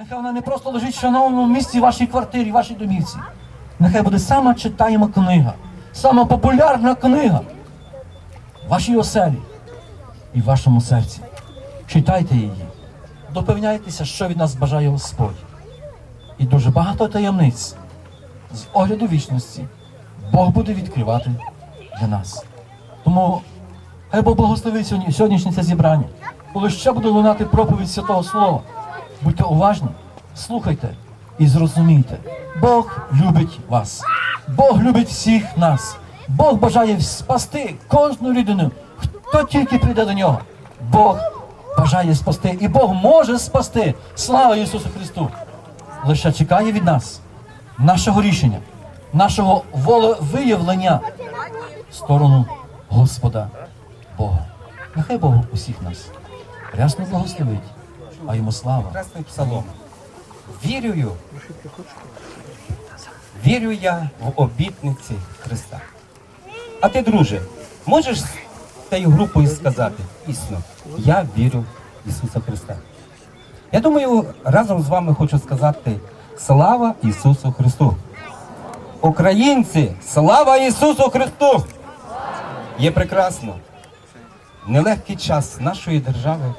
Нехай вона не просто лежить в шановному місці вашій квартирі, вашій домівці. Нехай буде сама читаєма книга, сама популярна книга в вашій оселі і в вашому серці. Читайте її, допевняйтеся, що від нас бажає Господь. І дуже багато таємниць з огляду вічності Бог буде відкривати для нас. Тому хай Бог благословить сьогоднішнє це зібрання. Коли ще буде лунати проповідь Святого Слова, будьте уважні, слухайте і зрозумійте. Бог любить вас. Бог любить всіх нас. Бог бажає спасти кожну людину, хто тільки прийде до нього. Бог бажає спасти, і Бог може спасти. Слава Ісусу Христу! Лише чекає від нас нашого рішення, нашого волевиявлення в сторону Господа Бога. Нехай Бог усіх нас рясно благословить, а йому слава. Прекрасний псалом. Вірую, вірю я в обітниці Христа. А ти, друже, можеш з тією групою сказати, дійсно, я вірю в Ісуса Христа. Я думаю, разом з вами хочу сказати слава Ісусу Христу. Українці, слава Ісусу Христу! Є прекрасно. Нелегкий час нашої держави.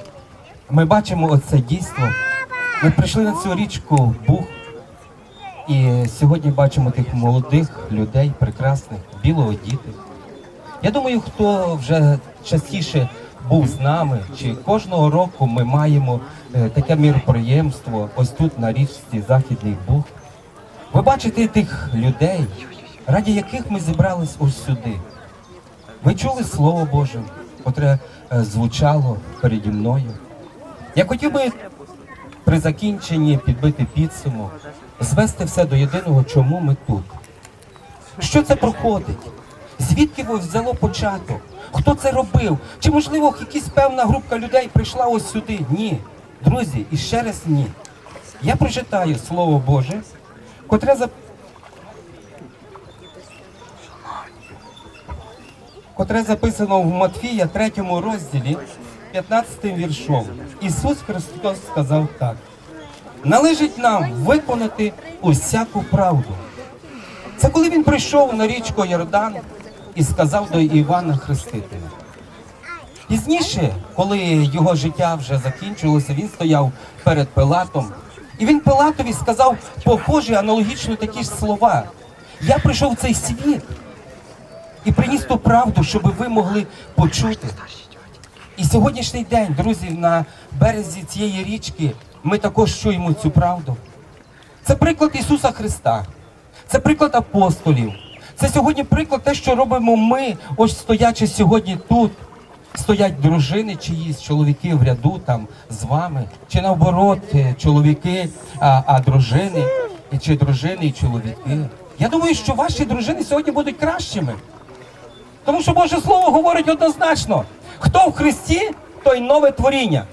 Ми бачимо оце дійство. Ми прийшли на цю річку Буг. І сьогодні бачимо тих молодих людей, прекрасних, білоодітих. Я думаю, хто вже частіше був з нами, чи кожного року ми маємо е, таке міроприємство ось тут на річці Західний Буг. Ви бачите тих людей, раді яких ми зібрались ось сюди. Ви чули Слово Боже, котре е, звучало переді мною. Я хотів би при закінченні підбити підсумок, звести все до єдиного, чому ми тут. Що це проходить? Звідки взяло початок? Хто це робив? Чи можливо якась певна групка людей прийшла ось сюди? Ні. Друзі, і ще раз ні. Я прочитаю Слово Боже, котре за котре записано в Матфія 3 розділі 15 віршом. Ісус Христос сказав так: належить нам виконати усяку правду. Це коли він прийшов на річку Йордан і сказав до Івана Хрестителя. Пізніше, коли його життя вже закінчилося, він стояв перед Пилатом, і він Пилатові сказав похожі аналогічно такі ж слова. Я прийшов в цей світ і приніс ту правду, щоб ви могли почути. І сьогоднішній день, друзі, на березі цієї річки ми також чуємо цю правду. Це приклад Ісуса Христа, це приклад апостолів. Це сьогодні приклад те, що робимо ми, ось стоячи сьогодні тут. Стоять дружини чиїсь, чоловіки в ряду там з вами, чи наоборот, е, чоловіки, а, а дружини, чи дружини і чоловіки. Я думаю, що ваші дружини сьогодні будуть кращими. Тому що Боже Слово говорить однозначно: хто в Христі, той нове творіння.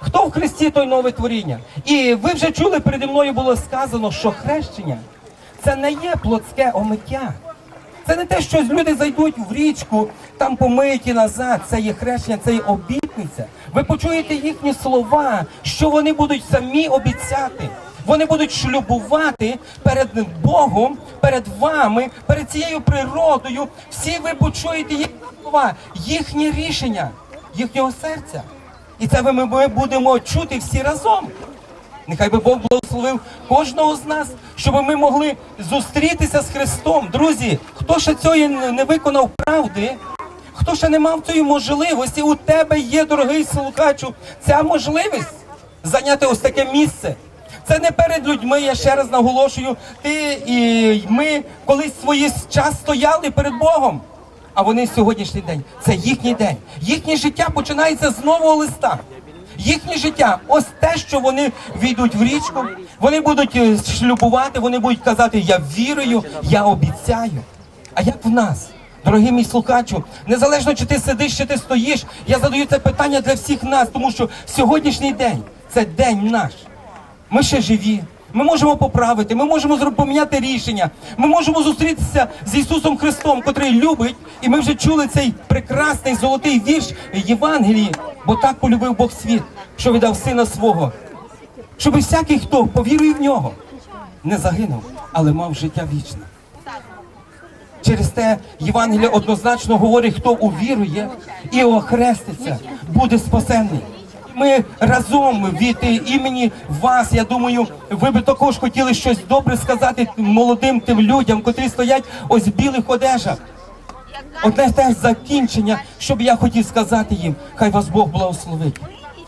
Хто в Христі, той нове творіння. І ви вже чули, переді мною було сказано, що хрещення це не є плотське омиття. Це не те, що люди зайдуть в річку, там помиті назад. Це є хрещення, це є обітниця. Ви почуєте їхні слова, що вони будуть самі обіцяти. Вони будуть шлюбувати перед Богом, перед вами, перед цією природою. Всі ви почуєте їхні слова, їхні рішення, їхнього серця. І це ми будемо чути всі разом. Нехай би Бог благословив кожного з нас, щоб ми могли зустрітися з Христом. Друзі, хто ще цієї не виконав правди, хто ще не мав цієї можливості, у тебе є, дорогий слухачу, ця можливість зайняти ось таке місце. Це не перед людьми, я ще раз наголошую. Ти і ми колись свої час стояли перед Богом. А вони сьогоднішній день. Це їхній день. Їхнє життя починається з нового листа. Їхнє життя, ось те, що вони війдуть в річку, вони будуть е, шлюбувати, вони будуть казати, я вірую, я обіцяю. А як в нас, дорогий мій слухачу, незалежно чи ти сидиш, чи ти стоїш, я задаю це питання для всіх нас, тому що сьогоднішній день це день наш. Ми ще живі. Ми можемо поправити, ми можемо поміняти рішення. Ми можемо зустрітися з Ісусом Христом, котрий любить, і ми вже чули цей прекрасний золотий вірш Євангелії, бо так полюбив Бог світ, що віддав сина свого. Щоб всякий, хто повірує в нього, не загинув, але мав життя вічне. Через те Євангеліє однозначно говорить, хто увірує і охреститься, буде спасенний. Ми разом від імені вас, я думаю, ви би також хотіли щось добре сказати молодим тим людям, котрі стоять ось в білих одежах. Одне те закінчення, що б я хотів сказати їм, хай вас Бог благословить.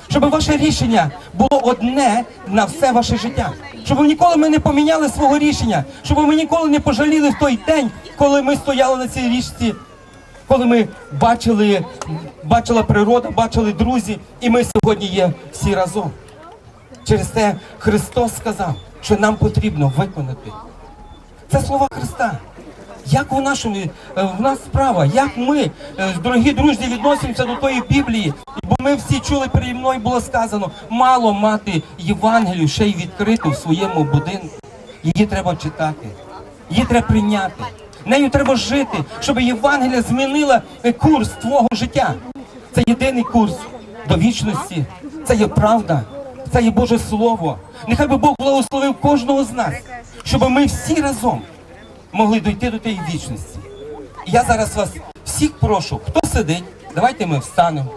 Щоб ваше рішення було одне на все ваше життя. Щоб ви ніколи ми не поміняли свого рішення, щоб ви ніколи не пожаліли в той день, коли ми стояли на цій річці, коли ми бачили, бачила природа, бачили друзі, і ми сьогодні є всі разом. Через те Христос сказав, що нам потрібно виконати. Це слова Христа. Як у нашому е, в нас справа, як ми, е, дорогі друзі, відносимося до тої Біблії? Бо ми всі чули переді мною було сказано, мало мати Євангелію ще й відкриту в своєму будинку. Її треба читати, її треба прийняти. Нею треба жити, щоб Євангелія змінила е, курс твого життя. Це єдиний курс до вічності. Це є правда, це є Боже Слово. Нехай би Бог благословив кожного з нас, щоб ми всі разом могли дойти до тієї вічності. І я зараз вас всіх прошу, хто сидить, давайте ми встанемо,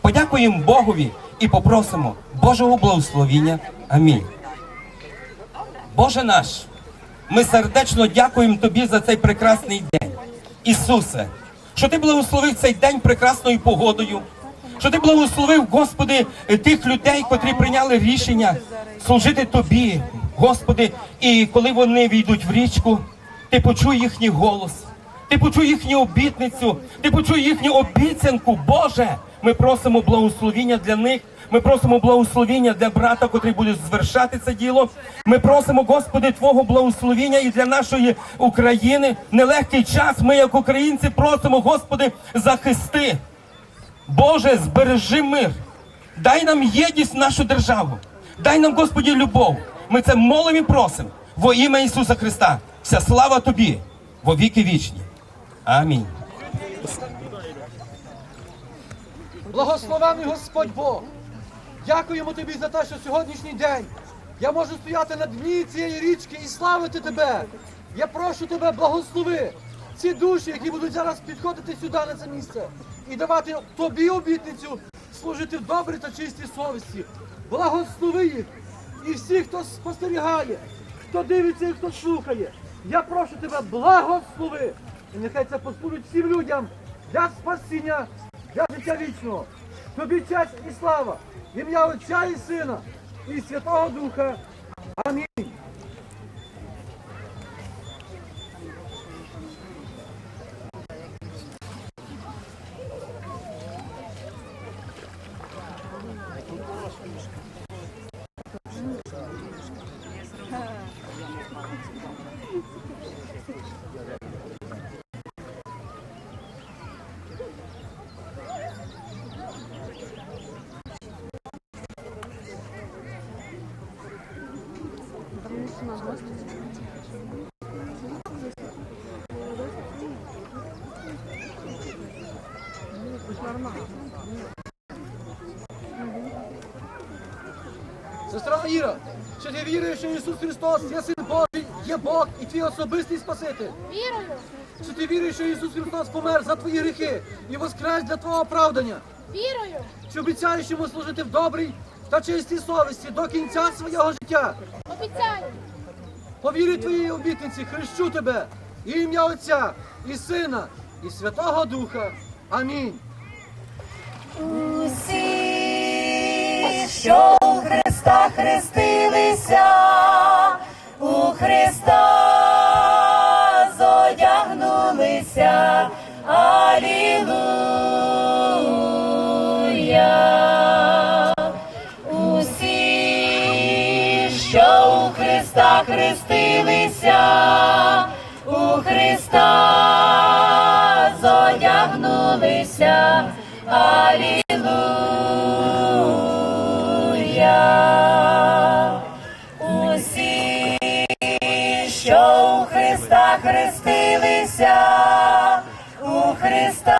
подякуємо Богові і попросимо Божого благословіння. Амінь. Боже наш, ми сердечно дякуємо Тобі за цей прекрасний день. Ісусе, що Ти благословив цей день прекрасною погодою, що Ти благословив, Господи, тих людей, котрі прийняли рішення служити Тобі, Господи, і коли вони війдуть в річку, Ти почуй їхній голос. Ти почуй їхню обітницю, ти почуй їхню обіцянку. Боже, ми просимо благословіння для них. Ми просимо благословіння для брата, котрий буде звершати це діло. Ми просимо, Господи, Твого благословіння і для нашої України. Нелегкий час. Ми, як українці, просимо, Господи, захисти. Боже, збережи мир. Дай нам єдність в нашу державу. Дай нам, Господі, любов. Ми це молимо і просимо во ім'я Ісуса Христа. Вся слава Тобі во віки вічні. Амінь. Благословений Господь Бог! Дякуємо тобі за те, що сьогоднішній день я можу стояти на дні цієї річки і славити тебе. Я прошу тебе, благослови ці душі, які будуть зараз підходити сюди на це місце і давати тобі обітницю служити в добрій та чистій совісті. Благослови їх і всіх, хто спостерігає, хто дивиться і хто слухає. Я прошу тебе, благослови! І нехай це послужить всім людям для спасіння для життя вічного. Тобі честь і слава, ім'я Отця і Сина, і Святого Духа. Амінь. Сестра Іра, чи ти віруєш, що Ісус Христос є Син Божий, є Бог і твій особистий Спаситель? Вірую, Чи ти віруєш, що Ісус Христос помер за твої гріхи і воскрес для твого оправдання? вірую, Чи обіцяєш йому служити в добрій та чистій совісті до кінця свого життя? Обіцяю, По вірі твоїй обітниці хрещу тебе і ім'я Отця і Сина і Святого Духа. Амінь. Усі, що у Христа хрестилися, у Христа Христа хрестилися, у Христа зодягнулися. Алілуя. Усі, що у Христа хрестилися, у Христа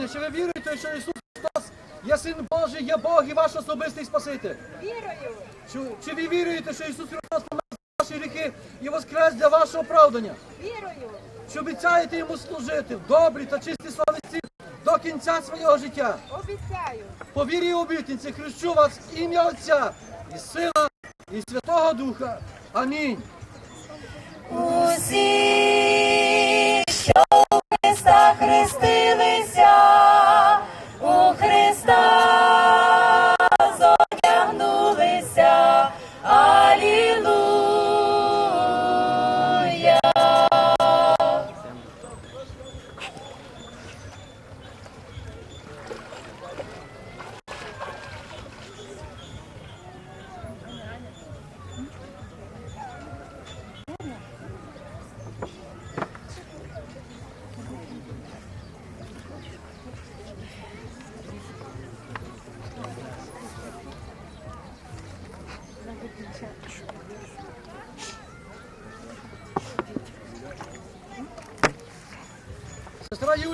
Сестра чи ви віруєте, що Ісус Христос є Син Божий, є Бог і ваш особистий Спаситель? Вірую. Чи, чи ви віруєте, що Ісус Христос помер за ваші гріхи і воскрес для вашого оправдання? Вірую. Чи обіцяєте йому служити в добрій та чистій совісті до кінця свого життя? Обіцяю. По вірі і обітниці хрещу вас в ім'я Отця і Сина і Святого Духа. Амінь. Усі,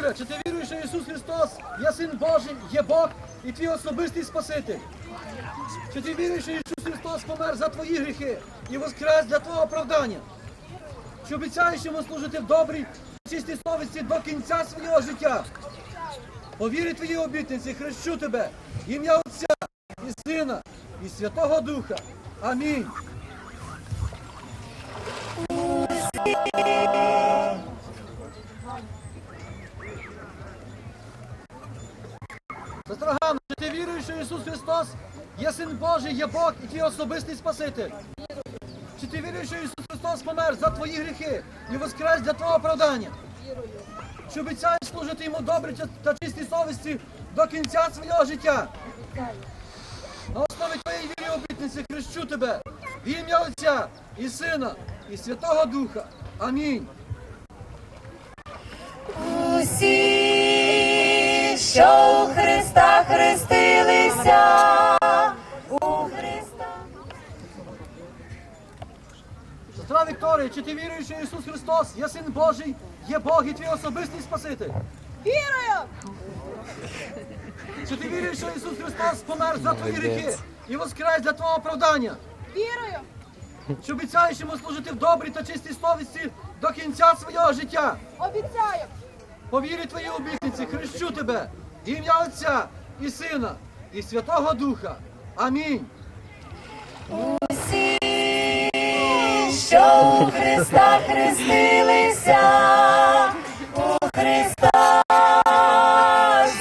Юля, чи ти віруєш, що Ісус Христос є Син Божий, є Бог і твій особистий Спаситель? Чи ти віруєш, що Ісус Христос помер за твої гріхи і воскрес для твого оправдання? Чи обіцяєш йому служити в добрій, чистій совісті до кінця свого життя? По вірі твоїй обітниці хрещу тебе, ім'я Отця і Сина і Святого Духа. Амінь. Сестра Ганна, чи ти віруєш, що Ісус Христос є Син Божий, є Бог і твій особистий Спаситель? Чи ти віруєш, що Ісус Христос помер за твої гріхи і воскрес для твого оправдання? Чи обіцяєш служити йому добре та чистій совісті до кінця свого життя? На основі твоєї віри і обітниці хрещу тебе в ім'я Отця і Сина і Святого Духа. Амінь. Усі, що у Христа хрестилися, у Христа. Сестра Вікторія, чи ти віруєш, що Ісус Христос є Син Божий, є Бог і твій особистий Спаситель? Вірую. Чи ти віруєш, що Ісус Христос помер за твої гріхи і воскрес для твого оправдання? Вірую. Чи обіцяєш йому служити в добрій та чистій совісті до кінця свого життя? Обіцяю. По вірі твоїй обітниці хрещу тебе, ім'я Отця і Сина і Святого Духа. Амінь. Усі, що у Христа хрестилися, у Христа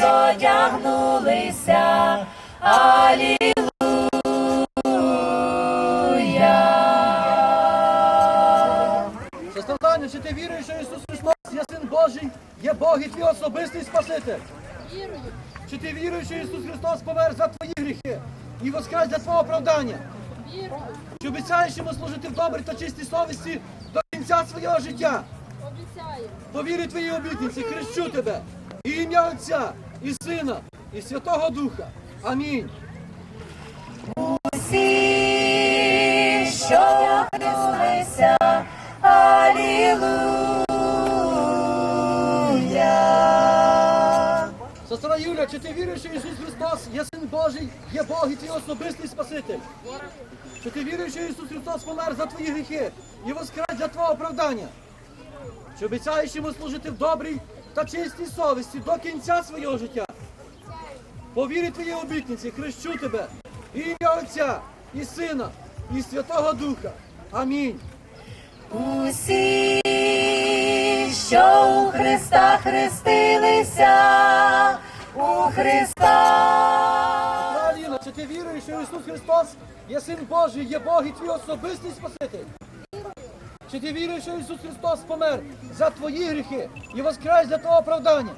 зодягнулися. Алілуя. Таня, чи ти віруєш, що Ісус Христос є Син Божий, є Бог і твій особистий Спаситель? Вірую. Чи ти віруєш, що Ісус Христос помер за твої гріхи і воскрес для твого оправдання? Вірую. Чи обіцяєш йому служити в добрій та чистій совісті до кінця свого життя? Обіцяю. По вірі твоїй обітниці хрещу тебе, і ім'я Отця, і Сина, і Святого Духа. Амінь. Усі, що Алілуя. Сестра Юля, чи ти віруєш, що Ісус Христос є Син Божий, є Бог і твій особистий Спаситель? Чи ти віруєш, що Ісус Христос помер за твої гріхи і воскрес для твого оправдання? Чи обіцяєш йому служити в добрій та чистій совісті до кінця свого життя? Повірі твоїй обітниці хрещу тебе, в ім'я Отця і Сина, і Святого Духа. Амінь. Усі, що у Христа хрестилися, у Христа. Аліна, чи ти віруєш, що Ісус Христос є Син Божий, є Бог і твій особистий Спаситель? Чи ти віруєш, що Ісус Христос помер за твої гріхи і воскрес для твого оправдання?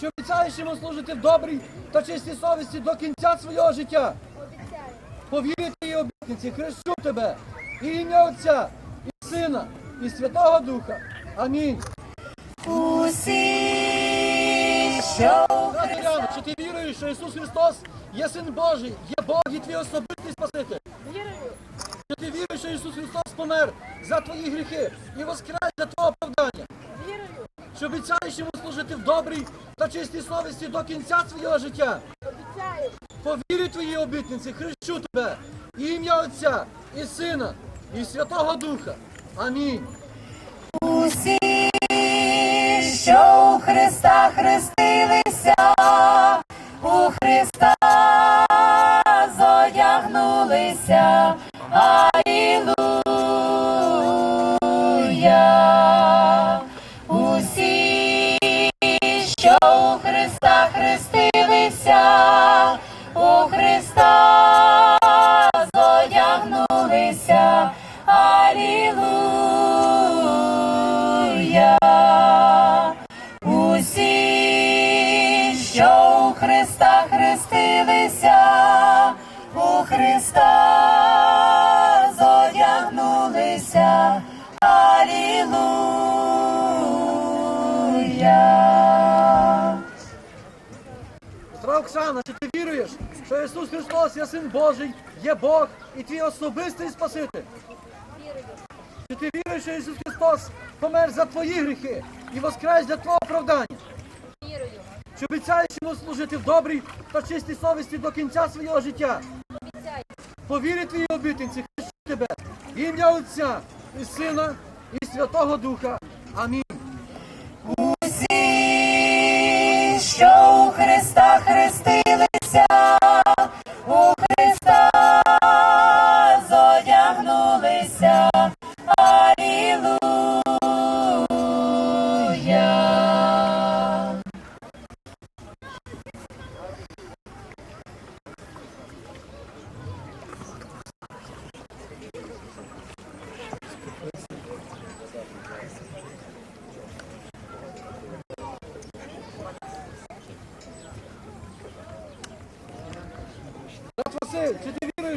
Чи обіцяєш йому служити в добрій та чистій совісті до кінця свого життя? Обіцяю. По вірі твоїй обітниці хрещу тебе і ім'я Отця, і Сина, і Святого Духа. Амінь. Усі, що чи ти віруєш, що Ісус Христос є Син Божий, є Бог і твій особистий Спаситель? Вірую. Чи ти віруєш, що Ісус Христос помер за твої гріхи і воскрес для твого оправдання? Вірую. Чи обіцяєш йому служити в добрій та чистій совісті до кінця свого життя? Обіцяю. По вірі твоїй обітниці хрещу тебе, і ім'я Отця, і Сина, і Святого Духа. Амінь. Що у Христа хрестилися, у Христа зодягнулися. Алілуя. Усі, що у Христа хрестилися, у Христа зодягнулися. Алілуя. Здорова, Оксана, чи ти віруєш, що Ісус Христос є Син Божий, є Бог і твій особистий Спаситель? Вірую. Чи ти віруєш, що Ісус Христос помер за твої гріхи і воскрес для твого оправдання? Вірую. Чи обіцяєш йому служити в добрій та чистій совісті до кінця свого життя? Обіцяю. По вірі твоїй обітниці хрещу тебе, ім'я Отця і Сина і Святого Духа. Амінь.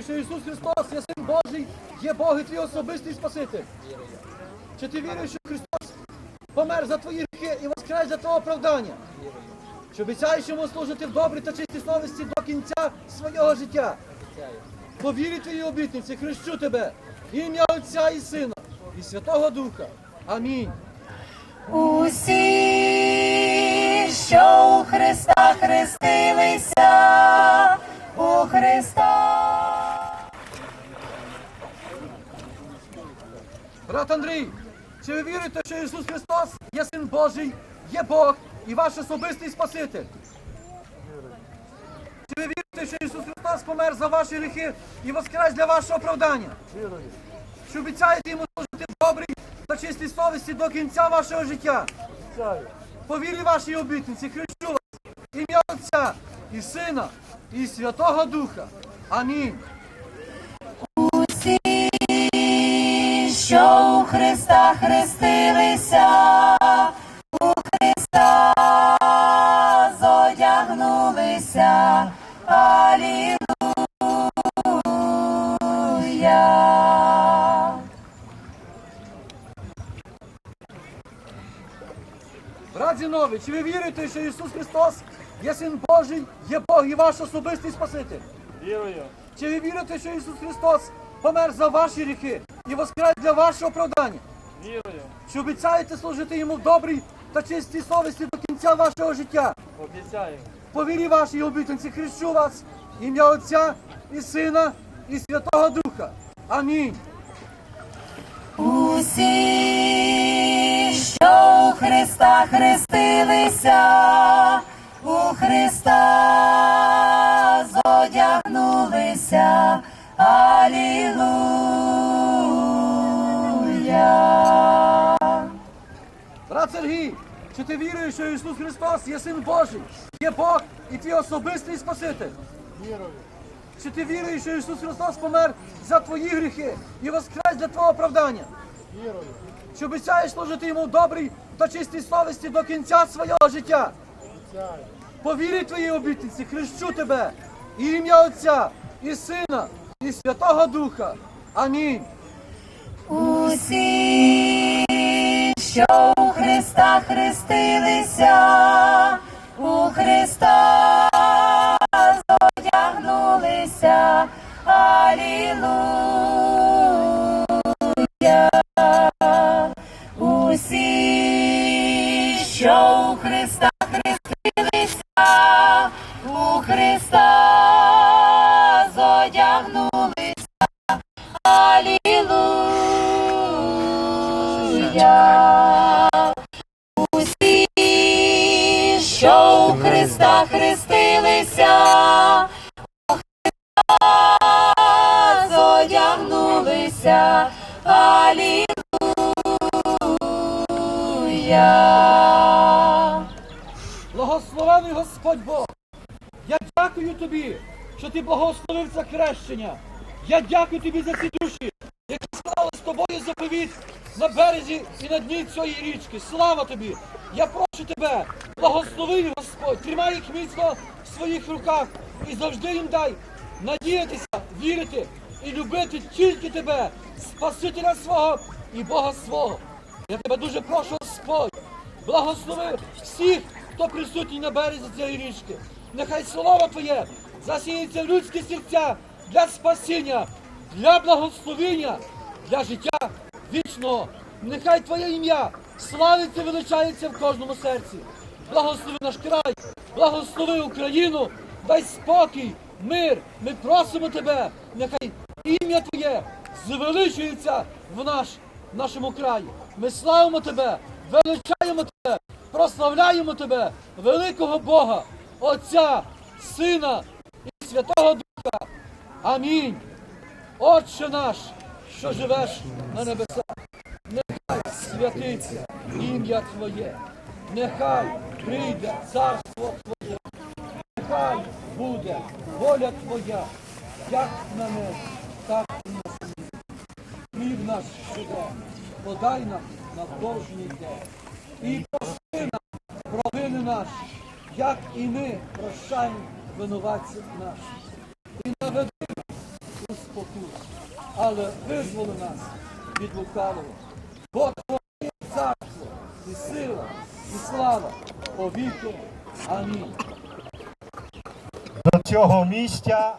Що Ісус Христос є Син Божий, є Бог і твій особистий Спаситель? Чи ти віруєш, що Христос помер за твої гріхи і воскрес для твого оправдання? Чи обіцяєш йому служити в добрій та чистій совісті до кінця свого життя? По вірі твоїй обітниці хрещу тебе, ім'я Отця і Сина і Святого Духа. Амінь. Усі, що у Христа хрестилися, у Христа. Брат Андрій, чи ви вірите, що Ісус Христос є Син Божий, є Бог і ваш особистий Спаситель? Чи ви вірите, що Ісус Христос помер за ваші гріхи і воскрес для вашого оправдання? Чи обіцяєте йому служити в добрій та чистій совісті до кінця вашого життя? По вірі вашій обітниці хрещу вас, ім'я Отця і Сина і Святого Духа. Амінь. Христа хрестилися, у Христа зодягнулися. Алілуя. Брат Зінович, чи ви вірите, що Ісус Христос є Син Божий, є Бог і ваш особистий Спаситель? Вірую. Чи ви вірите, що Ісус Христос помер за ваші гріхи і воскрес для вашого оправдання? Вірую. Чи обіцяєте служити йому в добрій та чистій совісті до кінця вашого життя? Обіцяю. По вірі вашій обітниці хрещу вас, ім'я Отця і Сина і Святого Духа. Амінь. Усі, що у Христа хрестилися, у Христа зодягнулися. Алілуя. Брат Сергій, чи ти віруєш, що Ісус Христос є Син Божий, є Бог і твій особистий Спаситель? Вірую. Чи ти віруєш, що Ісус Христос помер за твої гріхи і воскрес для твого оправдання? Вірую. Чи обіцяєш служити йому в добрій та чистій совісті до кінця свого життя? Обіцяю. По вірі твоїй обітниці хрещу тебе, і ім'я Отця, і Сина, і Святого Духа. Амінь. Усі, що у Христа хрестилися, у Христа зодягнулися. Алілуя. Що у Христа хрестилися, у Христа зодягнулися. Алілуя. Благословений Господь Бог! Я дякую тобі, що ти благословив це хрещення. Я дякую тобі за ці душі, які склали з тобою заповіт на березі і на дні цієї річки. Слава тобі! Я прошу тебе, благослови Господь, тримай їх міцно в своїх руках і завжди їм дай надіятися, вірити і любити тільки тебе, Спасителя свого і Бога свого. Я тебе дуже прошу, Господь, благослови всіх, хто присутній на березі цієї річки. Нехай слово Твоє засіється в людські серця для спасіння, для благословення, для життя вічного. Нехай Твоє ім'я славиться, величається в кожному серці. Благослови наш край, благослови Україну, дай спокій, мир. Ми просимо Тебе, нехай ім'я Твоє звеличується в наш, нашому краї. Ми славимо Тебе, величаємо Тебе, прославляємо Тебе, великого Бога, Отця, Сина і Святого Духа. Амінь. Отче наш, що живеш на небесах, нехай святиться ім'я Твоє, нехай прийде царство Твоє, нехай буде воля Твоя, як на небі, так і на землі. Хліб наш щоденний, подай нам на кожний день. І прости нам провини наші, як і ми прощаємо винуватців наших. І не веди нас у спокусу, але визволи нас від лукавого. Бо царство і сила, і слава повіки. Амінь. До цього місця